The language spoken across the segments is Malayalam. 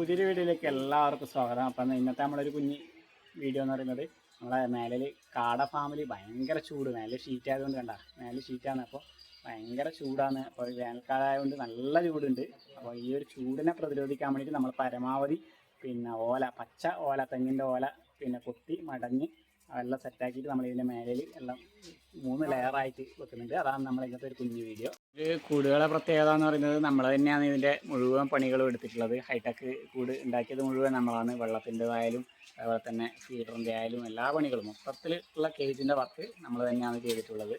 പുതിയൊരു വീഡിയോയിലേക്ക് എല്ലാവർക്കും സ്വാഗതം. അപ്പം ഇന്നത്തെ നമ്മളൊരു കുഞ്ഞ് വീഡിയോ എന്ന് പറയുന്നത് നമ്മളെ മേലിൽ കാട ഫാമിൽ ഭയങ്കര ചൂട്. മേലെ ഷീറ്റ് ആയതുകൊണ്ട് കണ്ട? മേലെ ഷീറ്റാണ് അപ്പോൾ ഭയങ്കര ചൂടാണ്. അപ്പോൾ വേനൽക്കാലമായതുകൊണ്ട് നല്ല ചൂടുണ്ട്. അപ്പോൾ ഈ ഒരു ചൂടിനെ പ്രതിരോധിക്കാൻ വേണ്ടിയിട്ട് നമ്മൾ പരമാവധി പിന്നെ ഓല പച്ച ഓല തെങ്ങിന്റെ ഓല പിന്നെ കൊത്തി മടഞ്ഞ് എല്ലാം സെറ്റാക്കിയിട്ട് നമ്മൾ ഇതിന്റെ മേലിൽ എല്ലാം മൂന്ന് ലെയറായിട്ട് വെക്കുന്നുണ്ട്. അതാണ് നമ്മൾ ഇന്നത്തെ ഒരു കുഞ്ഞു വീഡിയോ ഒരു കൂടുകളെ പ്രത്യേകത എന്ന് പറയുന്നത് നമ്മൾ തന്നെയാണ് ഇതിന്റെ മുഴുവൻ പണികളും എടുത്തിട്ടുള്ളത്. ഹൈടെക് കൂട് ഉണ്ടാക്കിയത് മുഴുവൻ നമ്മളാണ്. വെള്ളത്തിന്റെതായാലും അതുപോലെ തന്നെ ഫീഡറിന്റെ ആയാലും എല്ലാ പണികളും മൊത്തത്തിൽ ഉള്ള കേജിന്റെ വർക്ക് നമ്മൾ തന്നെയാണ് ചെയ്തിട്ടുള്ളത്.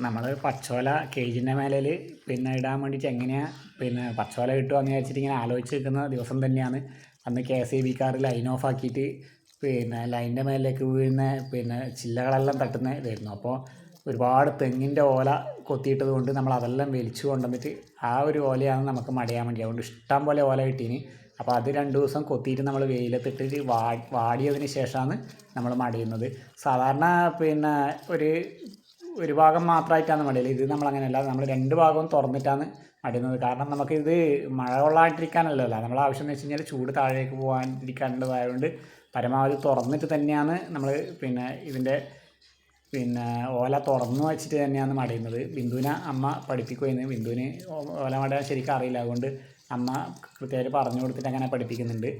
നമ്മൾ പച്ചോല കേജിന്റെ മേലിൽ പിന്നെ ഇടാൻ വേണ്ടിയിട്ട് എങ്ങനെയാണ് പിന്നെ പച്ചോല കിട്ടുമെന്ന് വിചാരിച്ചിട്ട് ഇങ്ങനെ ആലോചിച്ച് നിൽക്കുന്ന ദിവസം തന്നെയാണ്. അന്ന് K S E B car line off ആക്കിയിട്ട് പിന്നെ ലൈനിന്റെ മേലിലേക്ക് വീഴുന്ന പിന്നെ ചില്ലകളെല്ലാം തട്ടുന്ന ഇതായിരുന്നു. അപ്പോൾ ഒരുപാട് തെങ്ങിന്റെ ഓല കൊത്തിയിട്ടത് കൊണ്ട് നമ്മൾ അതെല്ലാം വലിച്ചു കൊണ്ടുവന്നിട്ട് ആ ഒരു ഓലയാണ് നമുക്ക് മടയാൻ വേണ്ടി. അതുകൊണ്ട് ഇഷ്ടം പോലെ ഓല കിട്ടീന്. അപ്പോൾ അത് രണ്ട് ദിവസം കൊത്തിയിട്ട് നമ്മൾ വെയിലത്തിട്ടിട്ട് വാ വാടിയതിന് ശേഷമാണ് നമ്മൾ മടയുന്നത്. സാധാരണ പിന്നെ ഒരു ഒരു ഭാഗം മാത്രമായിട്ടാണ് മടിയൽ ഇത് നമ്മൾ അങ്ങനെയല്ല നമ്മൾ രണ്ട് ഭാഗവും തുറന്നിട്ടാണ് മടിയുന്നത്. കാരണം നമുക്കിത് മഴ കൊള്ളാണ്ടിരിക്കാനല്ലല്ലോ നമ്മൾ ആവശ്യം എന്ന് വെച്ച് കഴിഞ്ഞാൽ ചൂട് താഴേക്ക് പോകാണ്ടിരിക്കാനുള്ളതായതുകൊണ്ട് പരമാവധി തുറന്നിട്ട് തന്നെയാണ് നമ്മൾ പിന്നെ ഇതിന്റെ പിന്നെ ഓല തുറന്നു വെച്ചിട്ട് തന്നെയാണ് മടയുന്നത്. ബിന്ദുവിനെ അമ്മ പഠിപ്പിക്കുമായിരുന്നു ബിന്ദുവിന് ഓല മടയാൻ ശരിക്കും അറിയില്ല. അതുകൊണ്ട് അമ്മ കൃത്യമായിട്ട് പറഞ്ഞു കൊടുത്തിട്ട് അങ്ങനെ പഠിപ്പിക്കുന്നുണ്ട്.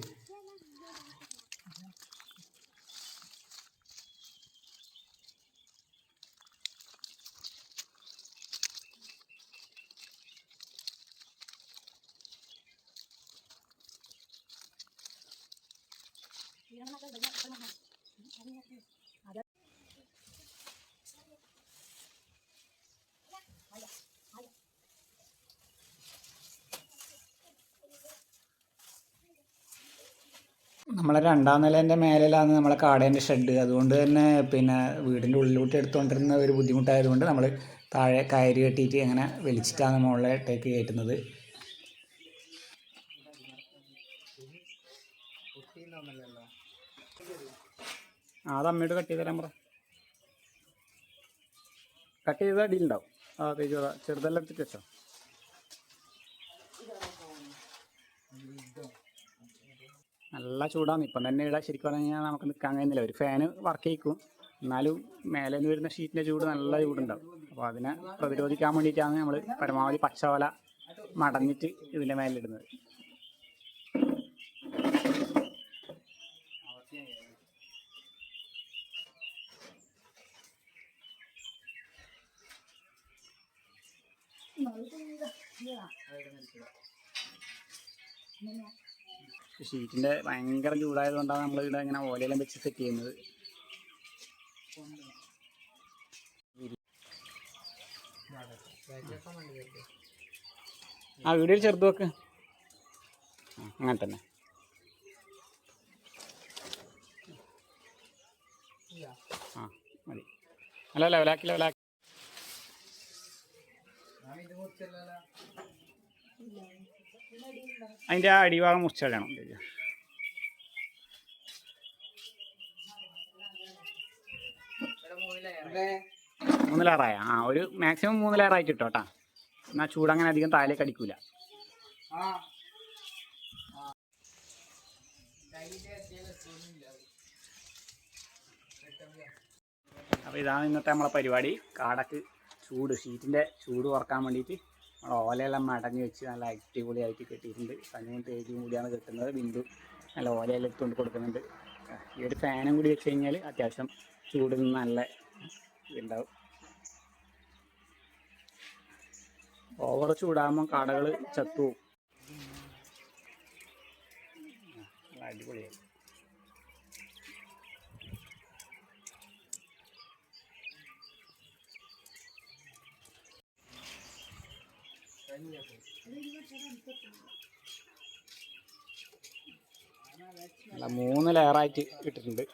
നമ്മളെ രണ്ടാം നിലേന്റെ മേലിലാണ് നമ്മളെ കാടേന്റെ ഷെഡ് അതുകൊണ്ട് തന്നെ പിന്നെ വീടിന്റെ ഉള്ളിലോട്ട് എടുത്തുകൊണ്ടിരുന്ന ഒരു ബുദ്ധിമുട്ടായതുകൊണ്ട് നമ്മൾ താഴെ കയറി കെട്ടിയിട്ട് അങ്ങനെ വലിച്ചിട്ടാണ് മുകളിലോട്ടേക്ക് കയറ്റുന്നത്. അത് അമ്മയോട് കട്ട് ചെയ്ത് തരാൻ പറ കട്ട് ചെയ്ത അടിയിലുണ്ടാവും ആ തേജു ചെറുതെല്ലാം എടുത്തിട്ട് വെച്ചോ. നല്ല ചൂടാണ്. ഇപ്പം തന്നെ ഇവിടെ ശരിക്കും പറഞ്ഞു കഴിഞ്ഞാൽ നമുക്ക് നിൽക്കാൻ കഴിയുന്നില്ല. ഒരു ഫാന് വർക്ക് ചെയ്യിക്കും. എന്നാലും മേലെ നിന്ന് വരുന്ന ഷീറ്റിന്റെ ചൂട് നല്ല ചൂടുണ്ടാവും. അപ്പോൾ അതിനെ പ്രതിരോധിക്കാൻ വേണ്ടിയിട്ടാണ് നമ്മൾ പരമാവധി പച്ചവല മടഞ്ഞിട്ട് ഇതിന്റെ മേലിടുന്നത്. ഷീറ്റിന്റെ ഭയങ്കര ചൂടായതുകൊണ്ടാണ് നമ്മൾ ഇവിടെ ഇങ്ങനെ ഓലയെല്ലാം വെച്ച് സെറ്റ് ചെയ്യുന്നത്. ആ വീഡിയോ ചെറുത് വെക്ക്. അങ്ങനെ തന്നെ. ആ മതി. അല്ല ലെവലാക്കി ലെവലാക്കി അതിന്റെ ആ അടിവാളം മുറിച്ചടണം മൂന്ന് ലെയറായ ആ ഒരു മാക്സിമം മൂന്ന് ലെയറായിട്ട് കിട്ടോ കേട്ടാ എന്നാൽ ചൂട് അങ്ങനെ അധികം താഴേക്ക് അടിക്കൂല. അപ്പോൾ ഇതാണ് ഇന്നത്തെ നമ്മളെ പരിപാടി. കാടക്ക് ചൂട് ഷീറ്റിന്റെ ചൂട് കുറയ്ക്കാൻ വേണ്ടിയിട്ട് നമ്മൾ ഓലയെല്ലാം മടങ്ങി വെച്ച് നല്ല അടിപൊളിയായിട്ട് കെട്ടിയിട്ടുണ്ട്. സനുവും തേജും കൂടിയാണ് കെട്ടുന്നത്. ബിന്ദു നല്ല ഓലയെല്ലാം എടുത്തുകൊണ്ട് കൊടുക്കുന്നുണ്ട്. ഈ ഒരു ഫാനും കൂടി വെച്ച് കഴിഞ്ഞാൽ അത്യാവശ്യം ചൂടിൽ നല്ല ഇതുണ്ടാവും. ഓവർ ചൂടാകുമ്പോൾ കടകൾ ചത്തു അടിപൊളിയായി. അല്ല മൂന്ന് ലെയറായിട്ട് ഇട്ടിട്ടുണ്ട്.